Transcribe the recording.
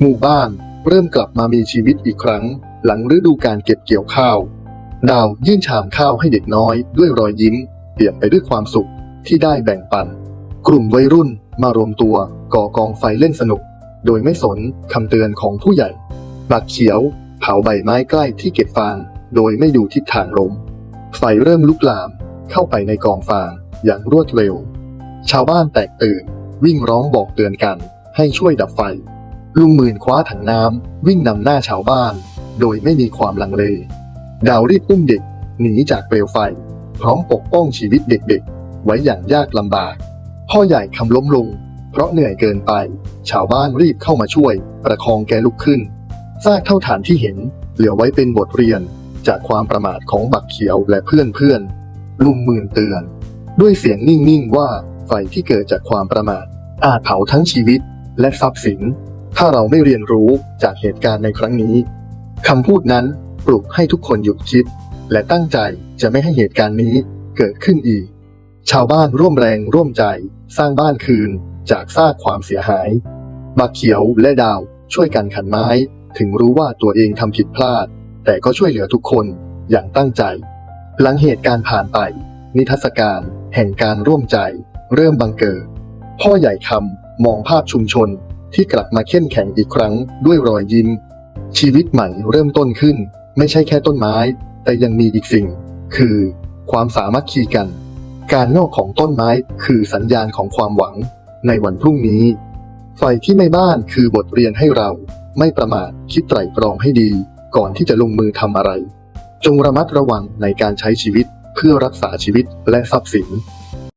หมู่บ้านเริ่มกลับมามีชีวิตอีกครั้ง หลังฤดูการเก็บเกี่ยวข้าว ดาวยื่นชามข้าวให้เด็กน้อยด้วยรอยยิ้ม เปลี่ยนไปด้วยความสุขที่ได้แบ่งปัน กลุ่มวัยรุ่นมารวมตัวก่อกองไฟเล่นสนุก โดยไม่สนคำเตือนของผู้ใหญ่บักเขียวเผาใบไม้ใกล้ที่เก็บฟาง โดยไม่ดูทิศทางลมไฟเริ่มลุกลามเข้าไปในกองฟางอย่างรวดเร็ว ชาวบ้านแตกตื่น วิ่งร้องบอกเตือนกันให้ช่วยดับไฟ ลุงหมื่นคว้าถังน้ำวิ่งนำหน้าชาวบ้าน โดยไม่มีความลังเล ดาวรีบอุ้มเด็กหนีจากเปลวไฟ พร้อมปกป้องชีวิตเด็กๆ ไว้อย่างยากลำบาก พ่อใหญ่คำล้มลง เพราะเหนื่อยเกินไป ชาวบ้านรีบเข้ามาช่วย ประคองแกลุกขึ้นซากเท่าฐานที่เห็น เหลือไว้เป็นบทเรียน จากความประมาทของบักเขียวและเพื่อนเพื่อนๆลุงหมื่นเตือน ด้วยเสียงนิ่งๆว่าไฟที่เกิดจากความประมาทอาจเผาทั้งชีวิตและทรัพย์สิน ถ้าเราไม่เรียนรู้จากเหตุการณ์ในครั้งนี้คำพูดนั้นปลุกให้ทุกคนหยุดคิด และตั้งใจจะไม่ให้เหตุการณ์นี้เกิดขึ้นอีก ชาวบ้านร่วมแรงร่วมใจ สร้างบ้านคืนจากซากความเสียหายบักเขียวและดาวช่วยกันขันไม้ ถึงรู้ว่าตัวเองทำผิดพลาด แต่ก็ช่วยเหลือทุกคนอย่างตั้งใจ หลังเหตุการณ์ผ่านไป นิทรรศการ แห่งการร่วมใจ เริ่มบังเกิดพ่อใหญ่คำมองภาพชุมชน ที่กลับมาเข้มแข็งอีกครั้งด้วยรอยยิ้ม ชีวิตใหม่เริ่มต้นขึ้น ไม่ใช่แค่ต้นไม้ แต่ยังมีอีกสิ่ง คือ ความสามัคคีกัน การงอกของต้นไม้คือสัญญาณของความหวัง ในวันพรุ่งนี้ไฟที่ไม่บ้านคือบทเรียนให้เรา ไม่ประมาทคิดไตร่ตรองให้ดี ก่อนที่จะลงมือทำอะไร จงระมัดระวังในการใช้ชีวิตเพื่อรักษาชีวิตและทรัพย์สิน